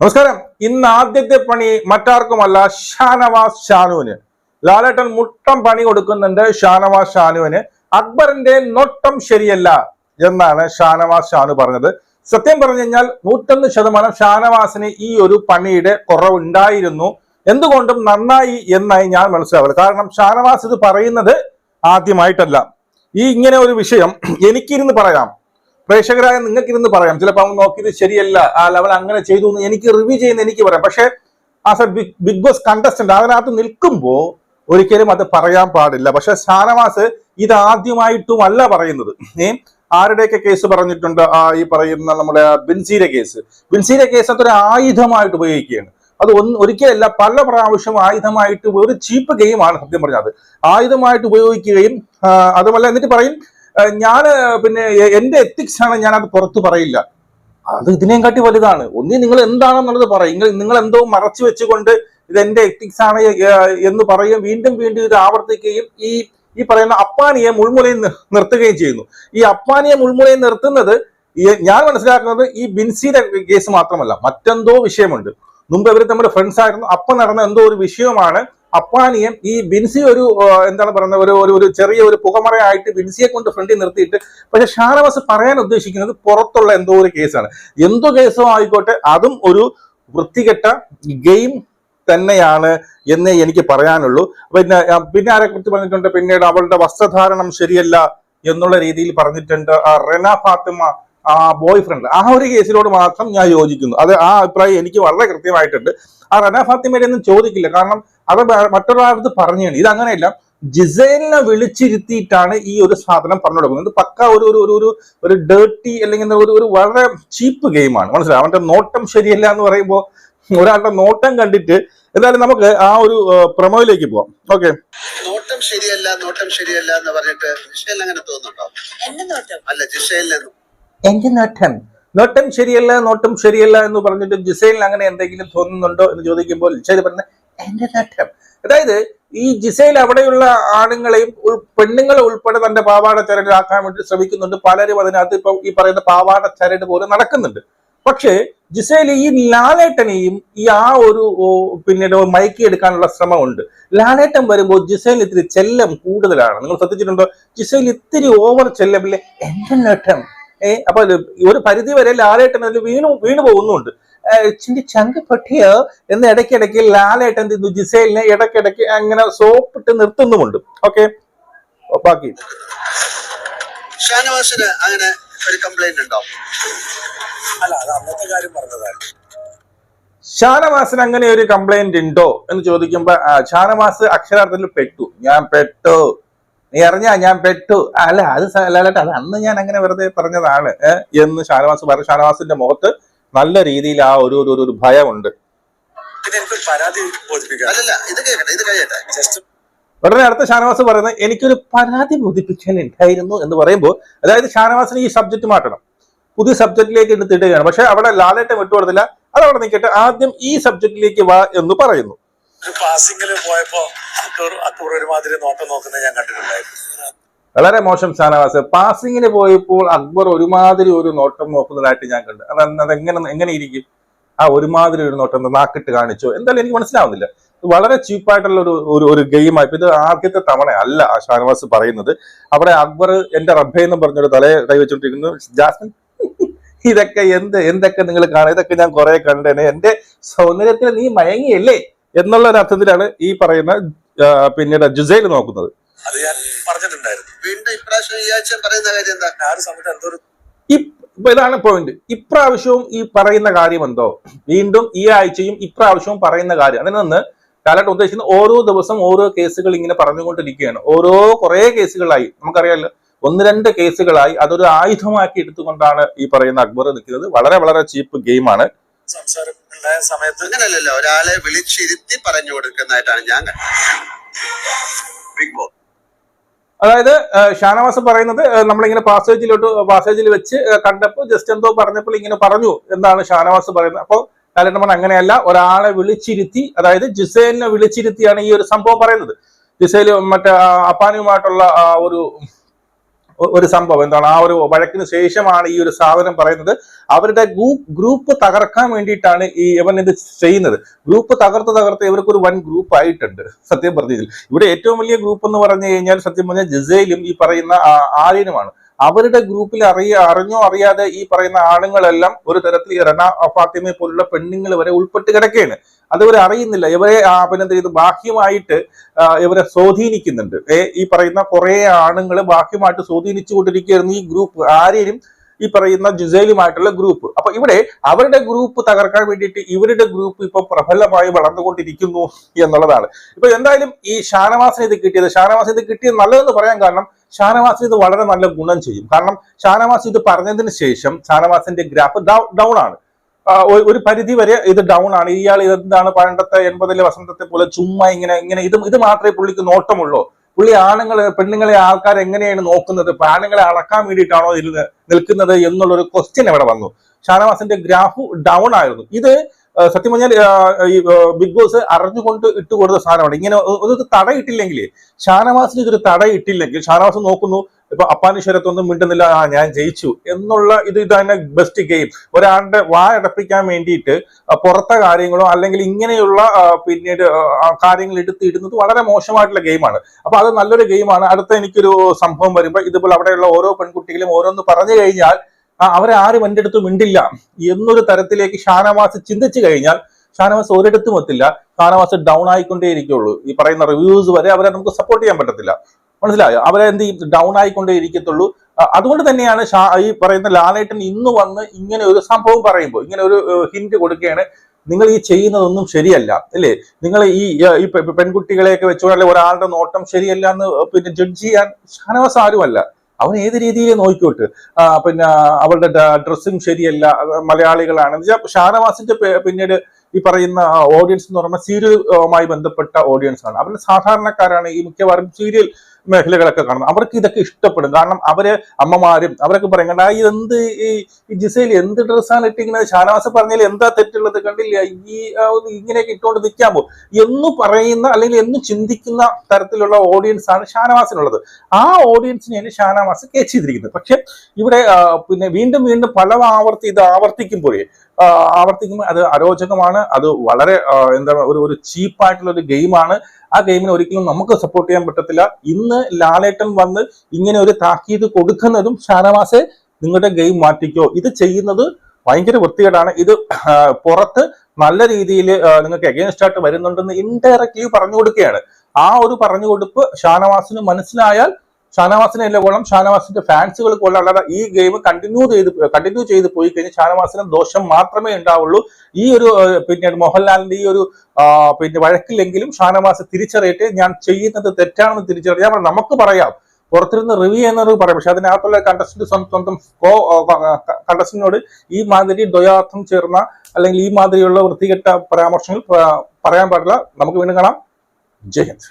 നമസ്കാരം. ഇന്ന് ആദ്യത്തെ പണി മറ്റാർക്കുമല്ല ഷാനവാസ് ഷാനുവിന്. ലാലേട്ടൻ മുട്ടം പണി കൊടുക്കുന്നുണ്ട് ഷാനവാസ് ഷാനുവിന്. അക്ബറിന്റെ നോട്ടം ശരിയല്ല എന്നാണ് ഷാനവാസ് ഷാനു പറഞ്ഞത്. സത്യം പറഞ്ഞു കഴിഞ്ഞാൽ നൂറ്റൊന്ന് ശതമാനം ഷാനവാസിന് ഈ ഒരു പണിയുടെ കുറവുണ്ടായിരുന്നു. എന്തുകൊണ്ടും നന്നായി എന്നായി ഞാൻ മനസ്സിലാവുന്നത് കാരണം ഷാനവാസ് ഇത് പറയുന്നത് ആദ്യമായിട്ടല്ല. ഈ ഇങ്ങനെ ഒരു വിഷയം എനിക്കിരുന്ന് പറയാം. പ്രേക്ഷകരായ നിങ്ങൾക്ക് ഇരുന്ന് പറയാം. ചിലപ്പോൾ അവൻ നോക്കിയത് ശരിയല്ല. ആ ലെവൽ അങ്ങനെ ചെയ്തു എന്ന് എനിക്ക് റിവ്യൂ ചെയ്യുന്ന എനിക്ക് പറയാം. പക്ഷേ as a big big boss contestant അതിനകത്ത് നിൽക്കുമ്പോൾ ഒരിക്കലും അത് പറയാൻ പാടില്ല. പക്ഷെ ഷാനവാസ് ഇത് ആദ്യമായിട്ടും അല്ല പറയുന്നത്. ഏ? ആരുടെയൊക്കെ കേസ് പറഞ്ഞിട്ടുണ്ട്? ആ ഈ പറയുന്ന നമ്മുടെ ബിൻസീര കേസ് ബിൻസീര കേസ് അതൊരു ആയുധമായിട്ട് ഉപയോഗിക്കുകയാണ്. അത് ഒന്ന് ഒരിക്കലല്ല പല പ്രാവശ്യം ആയുധമായിട്ട് ഒരു ചീപ്പ് ഗെയിമാണ് സത്യം പറഞ്ഞത് ആയുധമായിട്ട് ഉപയോഗിക്കുകയും അതുമല്ല എന്നിട്ട് പറയും ഞാൻ പിന്നെ എന്റെ എത്തിക്സ് ആണ് ഞാൻ അത് പുറത്ത് പറയില്ല. അത് ഇതിനെയും കാട്ടി വലുതാണ്. ഒന്നി നിങ്ങൾ എന്താണെന്നുള്ളത് പറയും. നിങ്ങൾ എന്തോ മറച്ചു വെച്ചുകൊണ്ട് ഇത് എന്റെ എത്തിക്സ് ആണ് എന്ന് പറയുകയും വീണ്ടും വീണ്ടും ഇത് ആവർത്തിക്കുകയും ഈ ഈ പറയുന്ന അപ്പാനിയെ മുൾമുലയിൽ നിർത്തുകയും ചെയ്യുന്നു. ഈ അപ്പാനിയെ മുൾമുലയിൽ നിർത്തുന്നത് ഞാൻ മനസ്സിലാക്കുന്നത് ഈ ബിൻസിയുടെ കേസ് മാത്രമല്ല മറ്റെന്തോ വിഷയമുണ്ട്. മുമ്പ് ഇവർ നമ്മുടെ ഫ്രണ്ട്സ് ആയിരുന്നു. അപ്പം നടന്ന എന്തോ ഒരു വിഷയമാണ് അപ്പാനിയെ ഈ ബിൻസി ഒരു എന്താണ് പറയുന്നത് ഒരു ഒരു ഒരു ചെറിയ ഒരു പുകമറയായിട്ട് ബിൻസിയെ കൊണ്ട് ഫ്രണ്ടിൽ നിർത്തിയിട്ട് പക്ഷെ ഷാനവാസ് പറയാൻ ഉദ്ദേശിക്കുന്നത് പുറത്തുള്ള എന്തോ ഒരു കേസാണ്. എന്തോ കേസോ ആയിക്കോട്ടെ അതും ഒരു വൃത്തികെട്ട ഗെയിം തന്നെയാണ് എന്നേ എനിക്ക് പറയാനുള്ളൂ. പിന്നെ പിന്നെ ആരെ കുറിച്ച് പറഞ്ഞിട്ടുണ്ട്? പിന്നീട് അവളുടെ വസ്ത്രധാരണം ശരിയല്ല എന്നുള്ള രീതിയിൽ പറഞ്ഞിട്ടുണ്ട് റെന ഫാത്തിമ. ബോയ് ഫ്രണ്ട് ആ ഒരു കേസിനോട് മാത്രം ഞാൻ യോജിക്കുന്നു. അത് ആ അഭിപ്രായം എനിക്ക് വളരെ കൃത്യമായിട്ടുണ്ട്. ആ റന ഫാത്തിമയുടെ ഒന്നും ചോദിക്കില്ല. കാരണം അത് മറ്റൊരാളത് മറ്റൊരാളടുത്ത് പറഞ്ഞാണ്. ഇത് അങ്ങനെയല്ല. ജിസേലിനെ വിളിച്ചിരുത്തിയിട്ടാണ് ഈ ഒരു സാധനം പറഞ്ഞു കൊടുക്കുന്നത്. ഇത് പക്ക ഒരു ഒരു ഒരു ഒരു ഡേർട്ടി അല്ലെങ്കിൽ ഒരു ഒരു വളരെ ചീപ്പ് ഗെയിമാണ് മനസ്സിലായി? അവന്റെ നോട്ടം ശരിയല്ല എന്ന് പറയുമ്പോൾ ഒരാളുടെ നോട്ടം കണ്ടിട്ട് എന്തായാലും നമുക്ക് ആ ഒരു പ്രമോയിലേക്ക് പോവാം. ഓക്കെ. നോട്ടം ശരിയല്ല നോട്ടം ശരിയല്ല എന്ന് പറഞ്ഞിട്ട് അങ്ങനെ തോന്നുന്നുണ്ടോ? അല്ല ജിഷയിൽ എന്റെ നോട്ടം. നോട്ടം ശരിയല്ല നോട്ടം ശരിയല്ല എന്ന് പറഞ്ഞിട്ട് ജിസൈലിന് അങ്ങനെ എന്തെങ്കിലും തോന്നുന്നുണ്ടോ എന്ന് ചോദിക്കുമ്പോൾ ശരി പറഞ്ഞ എന്റെ നോട്ടം. അതായത് ഈ ജിസൈൽ അവിടെയുള്ള ആണുങ്ങളെയും പെണ്ണുങ്ങളെ ഉൾപ്പെടെ തന്റെ പാവാട ചരടിലാക്കാൻ വേണ്ടി ശ്രമിക്കുന്നുണ്ട്. പലരും അതിനകത്ത് ഇപ്പൊ ഈ പറയുന്ന പാവാട ചരട് പോലെ നടക്കുന്നുണ്ട്. പക്ഷേ ജിസൈൽ ഈ ലാലേട്ടനെയും ഈ ആ ഒരു പിന്നെ പിന്നീട് മയക്കി എടുക്കാനുള്ള ശ്രമമുണ്ട്. ലാലേട്ടൻ വരുമ്പോൾ ജിസൈൽ ഇത്തിരി ചെല്ലം കൂടുതലാണ്. നിങ്ങൾ ശ്രദ്ധിച്ചിട്ടുണ്ടോ? ജിസൈൽ ഇത്തിരി ഓവർ ചെല്ലമില്ലേ എന്റെ നോട്ടം. ഏ അപ്പൊ ഒരു പരിധി വരെ ലാലേട്ടൻ അതിൽ വീണു വീണു പോകുന്നുണ്ട്. ഇച്ചിരി ചങ്ക് പൊട്ടിയോ എന്ന് ഇടയ്ക്കിടയ്ക്ക് ലാലേട്ടൻ തിന്നു ജിസൈലിനെ ഇടയ്ക്കിടയ്ക്ക് അങ്ങനെ സോപ്പിട്ട് നിർത്തുന്നുമുണ്ട്. ഓക്കെ? ബാക്കി. ഷാനവാസിന് അങ്ങനെ ഒരു കംപ്ലൈന്റ് ഉണ്ടോ? അല്ല അത് അന്നത്തെ കാര്യം പറഞ്ഞതാണ്. ഷാനവാസിന് അങ്ങനെ ഒരു കംപ്ലൈന്റ് ഉണ്ടോ എന്ന് ചോദിക്കുമ്പോ ഷാനവാസ് അക്ഷരാർത്ഥത്തിൽ പെട്ടു. ഞാൻ പെട്ടു. നീ അറിഞ്ഞാ ഞാൻ പെട്ടു. അല്ല അത് സ- അത് അന്ന് ഞാൻ അങ്ങനെ വെറുതെ പറഞ്ഞതാണ്. എന്ന് ഷാനവാസ് പറഞ്ഞു ഷാനവാസിന്റെ മുഖത്ത് നല്ല രീതിയിൽ ആ ഒരു ഒരു- ഒരു ഭയമുണ്ട്. ഉടനെ അടുത്ത ഷാനവാസ് പറയുന്നത് എനിക്കൊരു പരാതി ബോധിപ്പിക്കാൻ ഉണ്ടായിരുന്നു എന്ന് പറയുമ്പോൾ അതായത് ഷാനവാസിന് ഈ സബ്ജക്ട് മാറ്റണം. പുതിയ സബ്ജക്റ്റിലേക്ക് എടുത്തിട്ടുകയാണ് പക്ഷെ അവിടെ ലാലേട്ടം വിട്ടുകൊടുത്തില്ല. അതവിടെ അവിടെ നിൽക്കട്ടെ ആദ്യം ഈ സബ്ജക്റ്റിലേക്ക് വാ എന്ന് പറയുന്നു. ഒരു പാസിംഗിൽ പോയപ്പോ അക്ബർ ഒരുമാതിരി നോട്ടം നോക്കുന്നത് ഞാൻ കണ്ടിട്ടുണ്ടായിരുന്നു. വളരെ മോശം ഷാനവാസ്. പാസിങ്ങിന് പോയപ്പോൾ അക്ബർ ഒരുമാതിരി ഒരു നോട്ടം നോക്കുന്നതായിട്ട് ഞാൻ കണ്ടു. അത് അതെങ്ങനെ എങ്ങനെ ഇരിക്കും? ആ ഒരുമാതിരി ഒരു നോട്ടം നാക്കിട്ട് കാണിച്ചോ. എന്തായാലും എനിക്ക് മനസ്സിലാവുന്നില്ല. വളരെ ചീപ്പായിട്ടുള്ള ഒരു ഒരു ഗെയിമായി ഇത് ആദ്യത്തെ തവണ അല്ല ഷാനവാസ് പറയുന്നത്. അവിടെ അക്ബർ എന്റെ റബ്ബേ എന്ന് പറഞ്ഞൊരു തലയെ കൈവച്ചോണ്ടിരിക്കുന്നു ജാസ്മിൻ ഇതൊക്കെ എന്ത് എന്തൊക്കെ നിങ്ങൾ കാണുക? ഇതൊക്കെ ഞാൻ കുറെ കണ്ടേനെ. എന്റെ സൗന്ദര്യത്തിൽ നീ മയങ്ങിയല്ലേ? എന്നുള്ള ഒരു അർത്ഥത്തിലാണ് ഈ പറയുന്ന പിന്നീട് ജുസൈൽ നോക്കുന്നത്. അത് ഞാൻ പറഞ്ഞിട്ടുണ്ടായിരുന്നു. വീണ്ടും ഇപ്രാവശ്യം ഈ ആഴ്ച പറയുന്ന കാര്യം എന്താ? ആ ഒരു സമയത്ത് എന്തോ ഒരു ഇ- ഇപ്പൊ ഇതാണ് പോയിന്റ് ഇപ്രാവശ്യവും ഈ പറയുന്ന കാര്യം എന്തോ വീണ്ടും ഈ ആഴ്ചയും ഇപ്രാവശ്യവും പറയുന്ന കാര്യം. അതിൽ നിന്ന് കാലഘട്ടം ഉദ്ദേശിക്കുന്ന ഓരോ ദിവസം ഓരോ കേസുകൾ ഇങ്ങനെ പറഞ്ഞുകൊണ്ടിരിക്കുകയാണ്. ഓരോ കുറെ കേസുകളായി. നമുക്കറിയാലോ ഒന്ന് രണ്ട് കേസുകളായി. അതൊരു ആയുധമാക്കി എടുത്തുകൊണ്ടാണ് ഈ പറയുന്ന അക്ബർ നിൽക്കുന്നത്. വളരെ വളരെ ചീപ്പ് ഗെയിമാണ്. സംസാരം ഉണ്ടായ സമയത്ത് അങ്ങനല്ലല്ലോ. ഒരാളെ വിളിച്ചിരുത്തി പറഞ്ഞു കൊടുക്കുന്നതായിട്ടാണ് ഞാൻ കണ്ടത്. ബിഗ് ബോസ് അതായത് ഷാനവാസ് പറയുന്നത് നമ്മളിങ്ങനെ പാസേജിലോട്ട് പാസേജിൽ വെച്ച് കണ്ടപ്പോൾ ജസ്റ്റ് എന്തോ പറഞ്ഞപ്പോൾ ഇങ്ങനെ പറഞ്ഞു എന്നാണ് ഷാനവാസ് പറയുന്നത്. അപ്പോൾ ലാലേട്ടൻ അങ്ങനെയല്ല ഒരാളെ വിളിച്ചിരുത്തി അതായത് ജിസേലിനെ വിളിച്ചിരുത്തിയാണ് ഈ ഒരു സംഭവം പറയുന്നത്. ജിസേൽ മറ്റേ അപ്പാനുമായിട്ടുള്ള ആ ഒരു ഒരു സംഭവം എന്താണ്? ആ ഒരു വഴക്കിന് ശേഷമാണ് ഈ ഒരു സ്ഥാപനം പറയുന്നത്. അവരുടെ ഗ്രൂപ്പ് തകർക്കാൻ വേണ്ടിയിട്ടാണ് ഈ ഇവൻ ഇത് ചെയ്യുന്നത്. ഗ്രൂപ്പ് തകർത്ത് തകർത്ത് ഇവർക്കൊരു വൻ ഗ്രൂപ്പ് ആയിട്ടുണ്ട് സത്യം പറഞ്ഞതിൽ ഇവിടെ ഏറ്റവും വലിയ ഗ്രൂപ്പ് എന്ന് പറഞ്ഞു കഴിഞ്ഞാൽ സത്യം പറഞ്ഞാൽ ജിസയിലും ഈ പറയുന്ന ആര്യനുമാണ്. അവരുടെ ഗ്രൂപ്പിൽ അറിയ അറിഞ്ഞോ അറിയാതെ ഈ പറയുന്ന ആണുങ്ങളെല്ലാം ഒരു തരത്തിൽ റന ഫാത്തിമയെ പോലുള്ള പെണ്ണുങ്ങൾ വരെ ഉൾപ്പെട്ട് കിടക്കുകയാണ് അതിവരെ അറിയുന്നില്ല. ഇവരെ പിന്നെന്ത് ചെയ്തു ബാഹ്യമായിട്ട് ഇവരെ സ്വാധീനിക്കുന്നുണ്ട്. ഈ പറയുന്ന കുറെ ആണുങ്ങൾ ബാഹ്യമായിട്ട് സ്വാധീനിച്ചു കൊണ്ടിരിക്കുകയായിരുന്നു ഈ ഗ്രൂപ്പ്. ആരെയും ഈ പറയുന്ന ജുസൈലുമായിട്ടുള്ള ഗ്രൂപ്പ്. അപ്പൊ ഇവിടെ അവരുടെ ഗ്രൂപ്പ് തകർക്കാൻ വേണ്ടിയിട്ട് ഇവരുടെ ഗ്രൂപ്പ് ഇപ്പൊ പ്രബലമായി വളർന്നുകൊണ്ടിരിക്കുന്നു എന്നുള്ളതാണ്. ഇപ്പൊ എന്തായാലും ഈ ഷാനവാസിന് ഇത് കിട്ടിയത്. ഷാനവാസിന് ഇത് കിട്ടിയത് നല്ലതെന്ന് പറയാൻ കാരണം ഷാനവാസിന് ഇത് വളരെ നല്ല ഗുണം ചെയ്യും. കാരണം ഷാനവാസ് ഇത് പറഞ്ഞതിന് ശേഷം ഷാനവാസിന്റെ ഗ്രാഫ് ഡൗൺ ആണ്. ഒരു- പരിധി വരെ ഇത് ഡൗൺ ആണ്. ഇയാൾ ഇതെന്താണ് പണ്ടത്തെ എൺപതിലെ വസന്തത്തെ പോലെ ചുമ്മാ ഇങ്ങനെ ഇങ്ങനെ ഇത് ഇത് മാത്രമേ പുള്ളിക്ക് നോട്ടമുള്ളൂ. പുള്ളി ആണുങ്ങളെ പെണ്ണുങ്ങളെ ആൾക്കാർ എങ്ങനെയാണ് നോക്കുന്നത്? ആണുങ്ങളെ അളക്കാൻ വേണ്ടിയിട്ടാണോ ഇതിൽ നിൽക്കുന്നത് എന്നുള്ളൊരു ക്വസ്റ്റ്യൻ ഇവിടെ വന്നു. ഷാനവാസിന്റെ ഗ്രാഫ് ഡൗൺ ആയിരുന്നു. ഇത് സത്യം പറഞ്ഞാൽ ഈ ബിഗ് ബോസ് അറിഞ്ഞുകൊണ്ട് ഇട്ട് കൊടുത്ത സാധനമാണ്. ഇങ്ങനെ ഒരു തടയിട്ടില്ലെങ്കിൽ ഷാനവാസിന് ഇതൊരു തടയിട്ടില്ലെങ്കിൽ ഷാനവാസ് നോക്കുന്നു ഇപ്പൊ അപ്പാനിശ്വരത്തൊന്നും മിണ്ടുന്നില്ല ആ ഞാൻ ജയിച്ചു എന്നുള്ള ഇത് ഇതാണ് ബെസ്റ്റ് ഗെയിം ഒരാളുടെ വായടപ്പിക്കാൻ വേണ്ടിയിട്ട് പുറത്തെ കാര്യങ്ങളോ അല്ലെങ്കിൽ ഇങ്ങനെയുള്ള പിന്നീട് കാര്യങ്ങൾ എടുത്ത് ഇടുന്നത് വളരെ മോശമായിട്ടുള്ള ഗെയിമാണ് അപ്പൊ അത് നല്ലൊരു ഗെയിമാണ് അടുത്ത എനിക്കൊരു സംഭവം വരുമ്പോൾ ഇതുപോലെ അവിടെയുള്ള ഓരോ പെൺകുട്ടികളും ഓരോന്ന് പറഞ്ഞു കഴിഞ്ഞാൽ അവരെ ആരും എന്റെ അടുത്ത് മിണ്ടില്ല. എന്നൊരു തരത്തിലേക്ക് ഷാനവാസ് ചിന്തിച്ചു കഴിഞ്ഞാൽ ഷാനവാസ് ഒരിടത്തും എത്തില്ല. ഷാനവാസ് ഡൗൺ ആയിക്കൊണ്ടേ ഇരിക്കുള്ളൂ ഈ പറയുന്ന റിവ്യൂസ് വരെ അവരെ നമുക്ക് സപ്പോർട്ട് ചെയ്യാൻ പറ്റത്തില്ല. മനസ്സിലായോ? അവരെ എന്ത് ഡൗൺ ആയിക്കൊണ്ടേ ഇരിക്കത്തുള്ളൂ അതുകൊണ്ട് തന്നെയാണ് ഈ പറയുന്ന ലാലേട്ടൻ ഇന്ന് വന്ന് ഇങ്ങനെ ഒരു സംഭവം പറയുമ്പോൾ ഇങ്ങനെ ഒരു ഹിന്റ് കൊടുക്കുകയാണ് നിങ്ങൾ ഈ ചെയ്യുന്നതൊന്നും ശരിയല്ല. അല്ലേ? നിങ്ങൾ ഈ ഈ പെൺകുട്ടികളെയൊക്കെ വെച്ചുകൊണ്ട് ഒരാളുടെ നോട്ടം ശരിയല്ല എന്ന് പിന്നെ ജഡ്ജ് ചെയ്യാൻ ഷാനവാസ് ആരുമല്ല. അവൻ ഏത് രീതിയിൽ നോക്കിക്കോട്ട് പിന്നെ അവളുടെ ഡ്രസ്സും ശരിയല്ല മലയാളികളാണ് എന്ന് വെച്ചാൽ ഷാനവാസിന്റെ പിന്നീട് ഈ പറയുന്ന ഓഡിയൻസ് എന്ന് പറയുമ്പോൾ സീരിയലുമായി ബന്ധപ്പെട്ട ഓഡിയൻസ് ആണ്. അവർ സാധാരണക്കാരാണ് ഈ മിക്കവാറും സീരിയൽ മേഖലകളൊക്കെ കാണുന്നത് അവർക്ക് ഇതൊക്കെ ഇഷ്ടപ്പെടും. കാരണം അവർ അമ്മമാരും അവരൊക്കെ പറയും ആ ഇതെന്ത് ഈ ജിസയിൽ എന്ത് ഡ്രസ്സാണ് ഇട്ടിരിക്കുന്നത് ഷാനവാസ് പറഞ്ഞാൽ എന്താ തെറ്റുള്ളത് കണ്ടില്ല? ഈ ഇങ്ങനെയൊക്കെ ഇട്ടുകൊണ്ട് നിൽക്കാമോ എന്ന് പറയുന്ന അല്ലെങ്കിൽ എന്ന് ചിന്തിക്കുന്ന തരത്തിലുള്ള ഓഡിയൻസ് ആണ് ഷാനവാസിനുള്ളത്. ആ ഓഡിയൻസിനെയാണ് ഷാനവാസ് കേച്ച് ചെയ്തിരിക്കുന്നത്. പക്ഷെ ഇവിടെ പിന്നെ വീണ്ടും വീണ്ടും പല ആവർത്തി ഇത് ആവർത്തിക്കുമ്പോഴേ ആവർത്തിക്കുമ്പോൾ അത് അരോചകമാണ്. അത് വളരെ എന്താ ഒരു ഒരു ചീപ്പായിട്ടുള്ള ഒരു ഗെയിമാണ്. ആ ഗെയിമിന് ഒരിക്കലും നമുക്ക് സപ്പോർട്ട് ചെയ്യാൻ പറ്റത്തില്ല. ഇന്ന് ലാലേട്ടൻ വന്ന് ഇങ്ങനെ ഒരു താക്കീത് കൊടുക്കുന്നതും ഷാനവാസെ നിങ്ങളുടെ ഗെയിം മാറ്റിക്കോ. ഇത് ചെയ്യുന്നത് ഭയങ്കര വൃത്തികേടാണ്. ഇത് പുറത്ത് നല്ല രീതിയിൽ നിങ്ങൾക്ക് എഗെയിൻസ്റ്റ് ആയിട്ട് വരുന്നുണ്ടെന്ന് ഇൻഡയറക്റ്റ്ലി പറഞ്ഞു കൊടുക്കുകയാണ് ആ ഒരു പറഞ്ഞു കൊടുപ്പ് ഷാനവാസിന് മനസ്സിലായാൽ ഷാനവാസിനെ അല്ല കൊള്ളാം ഷാനവാസിന്റെ ഫാൻസുകൾ കൊള്ളാം അല്ലാതെ ഈ ഗെയിം കണ്ടിന്യൂ ചെയ്ത് കണ്ടിന്യൂ ചെയ്ത് പോയി കഴിഞ്ഞാൽ ഷാനവാസിന് ദോഷം മാത്രമേ ഉണ്ടാവുള്ളൂ. ഈ ഒരു പിന്നെ മോഹൻലാലിന്റെ ഈ ഒരു പിന്നെ വഴക്കില്ലെങ്കിലും ഷാനവാസ് തിരിച്ചറിയട്ടെ. ഞാൻ ചെയ്യുന്നത് തെറ്റാണെന്ന് തിരിച്ചറിയാം നമുക്ക് പറയാം. പുറത്തിരുന്ന് റിവ്യൂ ചെയ്യുന്നത് പറയാം. പക്ഷെ അതിനകത്തുള്ള കണ്ടസ്റ്റന്റ് സ്വന്തം കോ കണ്ടസ്റ്റന്റിനോട് ഈ മാതിരി ദ്വയാർത്ഥം ചേർന്ന അല്ലെങ്കിൽ ഈ മാതിരിയുള്ള വൃത്തികെട്ട പരാമർശങ്ങൾ പറയാൻ പാടില്ല. നമുക്ക് വീണ്ടും കാണാം. ജയ് ഹിന്ദ്.